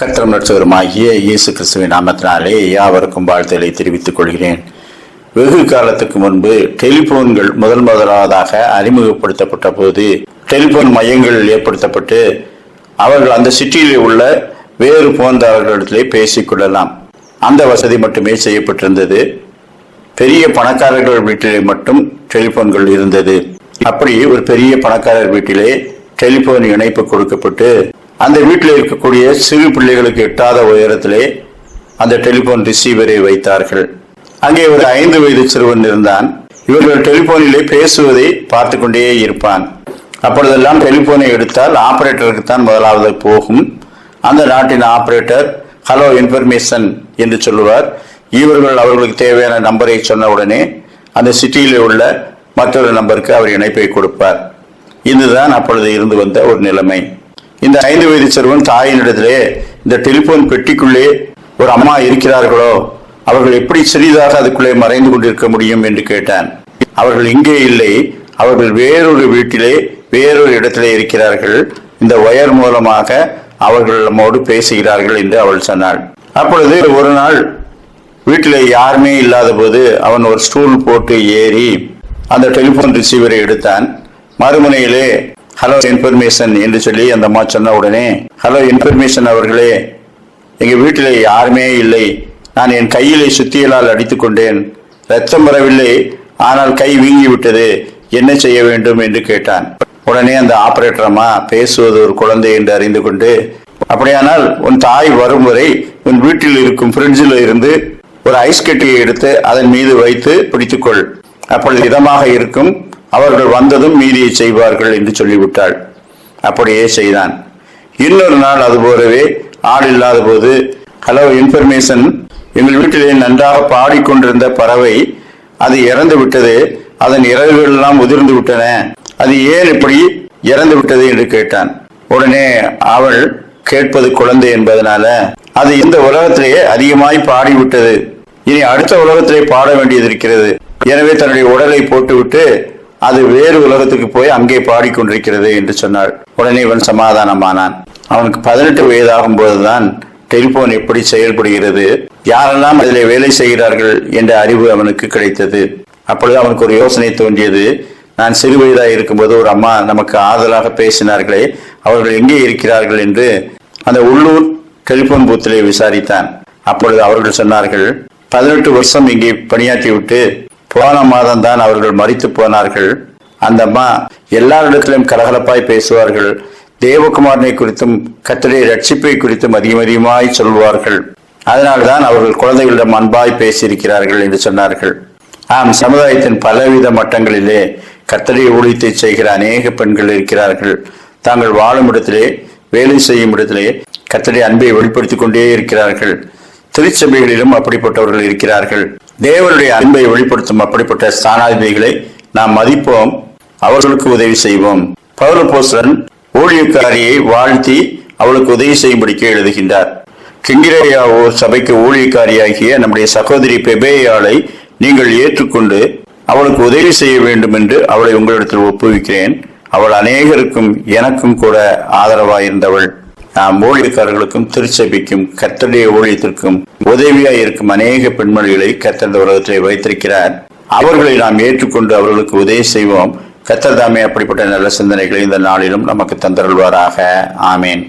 கத்திரம் நட்சகரமாகிய இயேசு கிறிஸ்துவின் நாமத்தினாலே யாவருக்கும் வாழ்த்துக்களை தெரிவித்துக் கொள்கிறேன். வெகு காலத்துக்கு முன்பு டெலிபோன்கள் முதல் முதலாவதாக அறிமுகப்படுத்தப்பட்ட போது டெலிபோன் மையங்கள் ஏற்படுத்தப்பட்டு அவர்கள் அந்த சிட்டியில் உள்ள வேறு போன்தாரர்களிடத்திலே பேசிக் கொள்ளலாம். அந்த வசதி மட்டுமே செய்யப்பட்டிருந்தது. பெரிய பணக்காரர்கள் வீட்டிலே மட்டும் டெலிபோன்கள் இருந்தது. அப்படி ஒரு பெரிய பணக்காரர் வீட்டிலே டெலிபோன் இணைப்பு கொடுக்கப்பட்டு அந்த வீட்டில் இருக்கக்கூடிய சிறு பிள்ளைகளுக்கு எட்டாத உயரத்திலே அந்த டெலிபோன் ரிசீவரை வைத்தார்கள். அங்கே ஒரு ஐந்து வயது சிறுவன் இருந்தான். இவர்கள் டெலிபோனிலே பேசுவதை பார்த்து கொண்டே இருப்பான். அப்பொழுதெல்லாம் டெலிபோனை எடுத்தால் ஆபரேட்டருக்கு தான் முதலாவது போகும். அந்த நாட்டின் ஆபரேட்டர் ஹலோ இன்ஃபர்மேஷன் என்று சொல்லுவார். இவர்கள் அவர்களுக்கு தேவையான நம்பரை சொன்ன உடனே அந்த சிட்டியில் உள்ள மற்றொரு நம்பருக்கு அவர் இணைப்பை கொடுப்பார். இதுதான் அப்பொழுது இருந்து வந்த ஒரு நிலைமை. இந்த ஐந்து வயது சிறுவன் தாயினிடத்திலே இந்த டெலிபோன் பெட்டிக்குள்ளே ஒரு அம்மா இருக்கிறார்களோ அவர்கள் எப்படி சிறிதாக அதுக்குள்ளே மறைந்து கொண்டிருக்க முடியும் என்று கேட்டான். அவர்கள் இங்கே இல்லை அவர்கள் வேறொரு வீட்டிலே வேறொரு இடத்திலே இருக்கிறார்கள். இந்த ஒயர் மூலமாக அவர்கள் நம்மோடு பேசுகிறார்கள் என்று அவள் சொன்னாள். அப்பொழுது ஒரு நாள் வீட்டில் யாருமே இல்லாத போது அவன் ஒரு ஸ்டூல் போட்டு ஏறி அந்த டெலிபோன் ரிசீவரை எடுத்தான். மறுமுனையிலே ஹலோ இன்ஃபர்மேஷன் என்று சொல்லி அந்த அம்மா சொன்ன உடனே ஹலோ இன்ஃபர்மேஷன் அவர்களே எங்க வீட்டில் யாருமே இல்லை. நான் என் கையிலே சுத்தியலால் அடித்துக்கொண்டேன் ரத்தம் வரவில்லை. ஆனால் கை வீங்கி விட்டது என்ன செய்ய வேண்டும்? என்று கேட்டான். உடனே அந்த ஆபரேட்டர் அம்மா பேசுவது ஒரு குழந்தை என்று அறிந்து கொண்டு அப்படியானால் உன் தாய் வரும் வரை உன் வீட்டில் இருக்கும் ஃப்ரிட்ஜில் இருந்து ஒரு ஐஸ் கட்டியை எடுத்து அதன் மீது வைத்து பிடித்துக்கொள். அப்பொழுது இதமாக இருக்கும். அவர்கள் வந்ததும் மீதியை செய்வார்கள் என்று சொல்லிவிட்டாள். அப்படியே செய்தான். இன்னொரு நாள் அது போலவே ஆள் இல்லாத போது ஹலோ இன்ஃபர்மேஷன் எங்கள் வீட்டிலே நன்றாக பாடிக்கொண்டிருந்த பறவை அது இறந்து விட்டது. அதன் இறகுகள் எல்லாம் உதிர்ந்து விட்டன. அது ஏன் இப்படி இறந்து விட்டது? என்று கேட்டான். உடனே அவள் கேட்பது குழந்தை என்பதனால. அது இந்த உலகத்திலேயே அதிகமாய் பாடிவிட்டது. இனி அடுத்த உலகத்திலே பாட வேண்டியது இருக்கிறது. எனவே தன்னுடைய உடலை போட்டுவிட்டு அது வேறு உலகத்துக்கு போய் அங்கே பாடிக்கொண்டிருக்கிறது என்று சொன்னாள். உடனே இவன் சமாதானமானான். அவனுக்கு பதினெட்டு வயதாகும் போதுதான் டெலிபோன் எப்படி செயல்படுகிறது யாரெல்லாம் அதில் வேலை செய்கிறார்கள் என்ற அறிவு அவனுக்கு கிடைத்தது. அப்பொழுது அவனுக்கு ஒரு யோசனை தோன்றியது. நான் சிறு வயதாக இருக்கும்போது ஒரு அம்மா நமக்கு ஆதலாக பேசினார்களே அவர்கள் எங்கே இருக்கிறார்கள் என்று அந்த உள்ளூர் டெலிபோன் பூத்திலே விசாரித்தான். அப்பொழுது அவர்கள் சொன்னார்கள் பதினெட்டு வருஷம் இங்கே பணியாற்றி விட்டு போன மாதம் தான் அவர்கள் மறித்து போனார்கள். அந்த அம்மா எல்லாரிடத்திலும் கலகலப்பாய் பேசுவார்கள். தேவகுமாரனை குறித்தும் கத்தரை ரட்சிப்பை குறித்தும் அதிகம் அதிகமாய் சொல்வார்கள். அதனால்தான் அவர்கள் குழந்தைகளிடம் அன்பாய் பேசியிருக்கிறார்கள் என்று சொன்னார்கள். ஆம் சமுதாயத்தின் பலவித மட்டங்களிலே கத்தரை ஊழியத்தை செய்கிற அநேக பெண்கள் இருக்கிறார்கள். தாங்கள் வாழும் இடத்திலே வேலை செய்யும் இடத்திலே கத்தரை அன்பை வெளிப்படுத்திக் கொண்டே இருக்கிறார்கள். திருச்சபைகளிலும் அப்படிப்பட்டவர்கள் இருக்கிறார்கள். தேவனுடைய அன்பை வெளிப்படுத்தும் அப்படிப்பட்ட ஸ்தானாதிபதிகளை நாம் மதிப்போம் அவர்களுக்கு உதவி செய்வோம். பௌரபோசரன் ஊழியக்காரியை வாழ்த்தி அவளுக்கு உதவி செய்யும்படிக்கு எழுதுகின்றார். கிங்கிரேயா ஓர் சபைக்கு ஊழியக்காரியாகிய நம்முடைய சகோதரி பெபேயாளை நீங்கள் ஏற்றுக்கொண்டு அவளுக்கு உதவி செய்ய வேண்டும் என்று அவளை உங்களிடத்தில் ஒப்புவிக்கிறேன். அவள் அநேகருக்கும் எனக்கும் கூட ஆதரவாயிருந்தவள். நாம் ஊழியக்காரர்களுக்கும் திருச்சபைக்கும் கத்தடைய ஊழியத்திற்கும் உதவியாய் இருக்கும் அநேக பெண்மணிகளை கத்தந்த உலகத்திலே வைத்திருக்கிறார். அவர்களை நாம் ஏற்றுக்கொண்டு அவர்களுக்கு உதவி செய்வோம். கர்த்தர் தாமே அப்படிப்பட்ட நல்ல சிந்தனைகளை இந்த நாளிலும் நமக்கு தந்தருள்வாராக. ஆமேன்.